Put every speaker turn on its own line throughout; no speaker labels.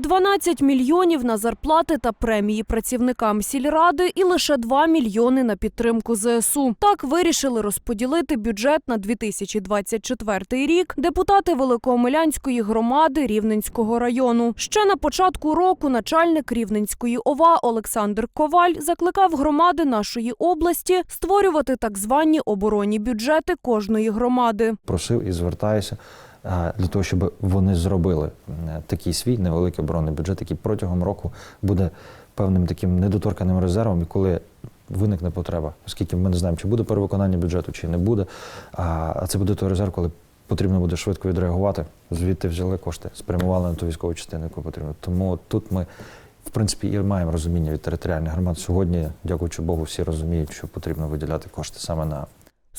12 мільйонів на зарплати та премії працівникам сільради і лише 2 мільйони на підтримку ЗСУ. Так вирішили розподілити бюджет на 2024 рік депутати Великоомелянської громади Рівненського району. Ще на початку року начальник Рівненської ОВА Олександр Коваль закликав громади нашої області створювати так звані оборонні бюджети кожної громади.
просив і звертаюся для того, щоб вони зробили такий свій невеликий оборонний бюджет, який протягом року буде певним таким недоторканим резервом, і коли виникне потреба, оскільки ми не знаємо, чи буде перевиконання бюджету, чи не буде. А це буде той резерв, коли потрібно буде швидко відреагувати. Звідти взяли кошти, спрямували на ту військову частину, яку потрібно. Тому тут ми. В принципі, і маємо розуміння від територіальних громад. Сьогодні, дякуючи Богу, всі розуміють, що потрібно виділяти кошти саме на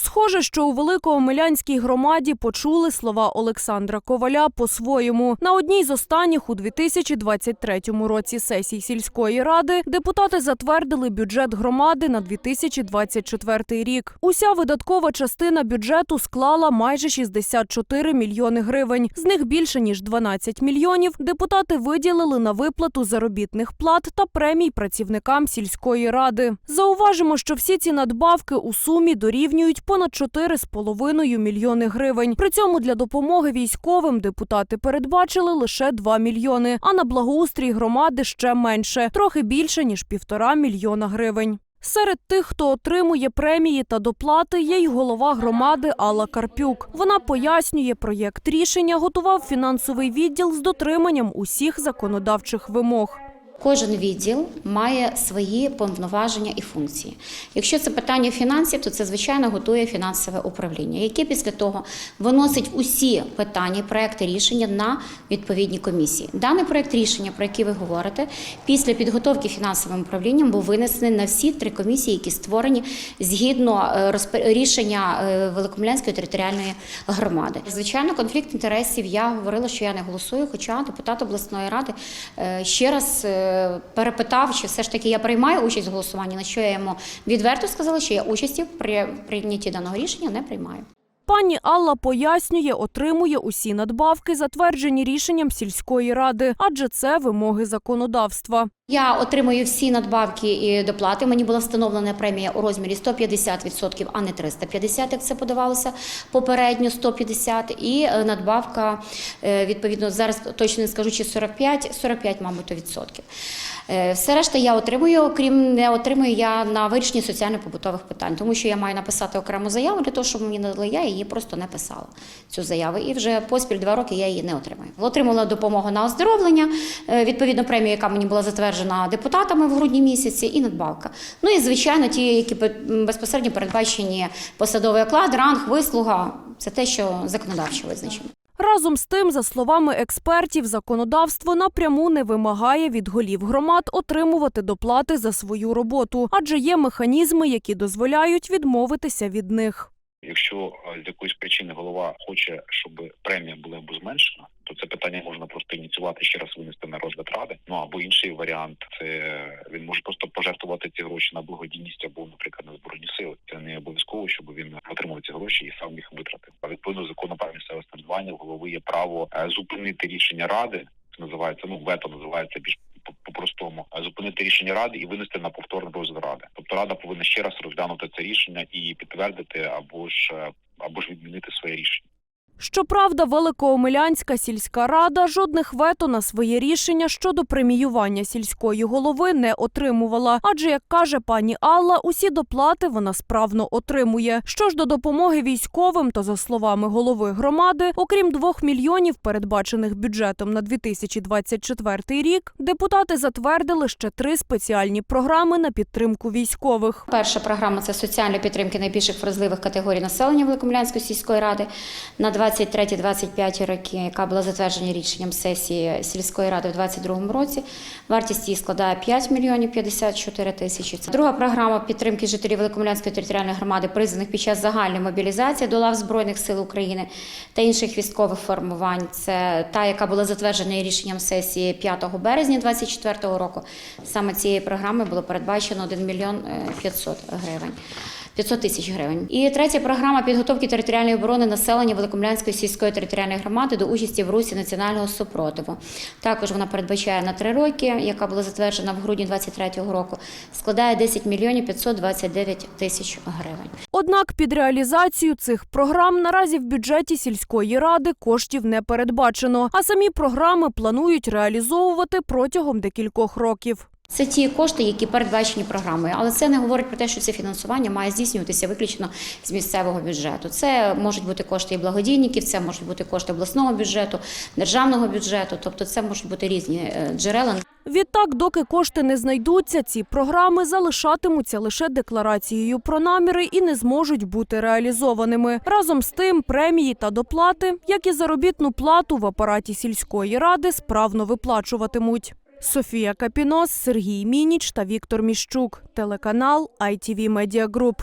Схоже, що у Великоомелянській громаді почули слова Олександра Коваля по-своєму. На одній з останніх у 2023 році сесій сільської ради депутати затвердили бюджет громади на 2024 рік. Уся видаткова частина бюджету склала майже 64 мільйони гривень. З них більше ніж 12 мільйонів депутати виділили на виплату заробітних плат та премій працівникам сільської ради. Зауважимо, що всі ці надбавки у сумі дорівнюють понад 4,5 мільйони гривень. При цьому для допомоги військовим депутати передбачили лише 2 мільйони, а на благоустрій громади ще менше, трохи більше ніж півтора мільйона гривень. Серед тих, хто отримує премії та доплати, є й голова громади Алла Карпюк. Вона пояснює, проєкт рішення готував фінансовий відділ з дотриманням усіх законодавчих вимог.
Кожен відділ має свої повноваження і функції. Якщо це питання фінансів, то це звичайно готує фінансове управління, яке після того виносить усі питання і проекти рішення на відповідні комісії. Даний проект рішення, про який ви говорите, після підготовки фінансовим управлінням був винесений на всі три комісії, які створені згідно е, рішення е, Великомлянської територіальної громади. Звичайно, конфлікт інтересів. Я говорила, що я не голосую, хоча депутат обласної ради е, ще раз перепитав, чи все ж таки я приймаю участь в голосуванні. На що я йому відверто сказала, що я участі при прийнятті даного рішення не приймаю.
Пані Алла пояснює, отримує усі надбавки, затверджені рішенням сільської ради, адже це вимоги законодавства.
Я отримую всі надбавки і доплати. Мені була встановлена премія у розмірі 150%, а не 350, як це подавалося попередньо 150. І е, надбавка, е, відповідно, зараз точно не скажу, чи 45, 45, мабуть, відсотків. Е, Все решта я отримую, окрім не отримую я на вирішенні соціально-побутових питань, тому що я маю написати окрему заяву для того, щоб мені надали. Я її просто не писала цю заяву. І вже поспіль два роки я її не отримаю. Отримала допомогу на оздоровлення, відповідно премію, яка мені була затверджена депутатами в грудні місяці, і надбавка. Ну і звичайно, ті, які безпосередньо передбачені посадовий оклад, ранг, вислуга. Це те, що законодавчо визначено.
Разом з тим, за словами експертів, законодавство напряму не вимагає від голів громад отримувати доплати за свою роботу, адже є механізми, які дозволяють відмовитися від них.
Якщо е, з якоїсь причини голова хоче, щоб премія була або зменшена, то це питання можна просто ініціювати ще раз винести на розгляд ради. Ну або інший варіант це він може просто пожертвувати ці гроші на благодійність або, наприклад, на збройні сили. Це не обов'язково, щоб він отримав ці гроші і сам їх витратив. А відповідно закону про місцеве самоврядування в голови є право е, зупинити рішення ради. Це називається ну вето називається більш по-простому е, зупинити рішення ради і винести на повторний розгляд ради. Тобто рада повинна ще раз розглянути це рішення і підтвердити або ж е, або ж відмінити своє рішення.
Щоправда, Великоомелянська сільська рада жодних вето на своє рішення щодо преміювання сільської голови не отримувала. Адже, як каже пані Алла, усі доплати вона справно отримує. Що ж до допомоги військовим, то за словами голови громади, окрім двох мільйонів, передбачених бюджетом на 2024 рік, депутати затвердили ще три спеціальні програми на підтримку військових.
Перша програма це соціальної підтримки найбільших вразливих категорій населення Великомлянської сільської ради на 23-25 роки, яка була затверджена рішенням сесії сільської ради в 2022 році. Вартість її складає 5 мільйонів 54 тисячі. Це Друга програма підтримки жителів Великомлянської територіальної громади, призваних під час загальної мобілізації до лав Збройних сил України та інших військових формувань. Це та, яка була затверджена рішенням сесії 5 березня 2024 року. Саме цією програмою було передбачено 1 мільйон е, 500 гривень. 500 тисяч гривень. І третя програма підготовки територіальної оборони населення Великомлянської сільської територіальної громади до участі в русі національного супротиву. Також вона передбачає на три роки, яка була затверджена в грудні 2023 року, складає 10 мільйонів 529 тисяч гривень.
Однак під реалізацію цих програм наразі в бюджеті сільської ради коштів не передбачено, а самі програми планують реалізовувати протягом декількох років.
Це ті кошти, які передбачені програмою, але це не говорить про те, що це фінансування має здійснюватися виключно з місцевого бюджету. Це можуть бути кошти і благодійників, це можуть бути кошти обласного бюджету, державного бюджету, тобто це можуть бути різні е, джерела.
Відтак, доки кошти не знайдуться, ці програми залишатимуться лише декларацією про наміри і не зможуть бути реалізованими. Разом з тим, премії та доплати, як і заробітну плату в апараті сільської ради, справно виплачуватимуть. Софія Капінос, Сергій Мініч та Віктор Міщук. Телеканал ITV Media Group.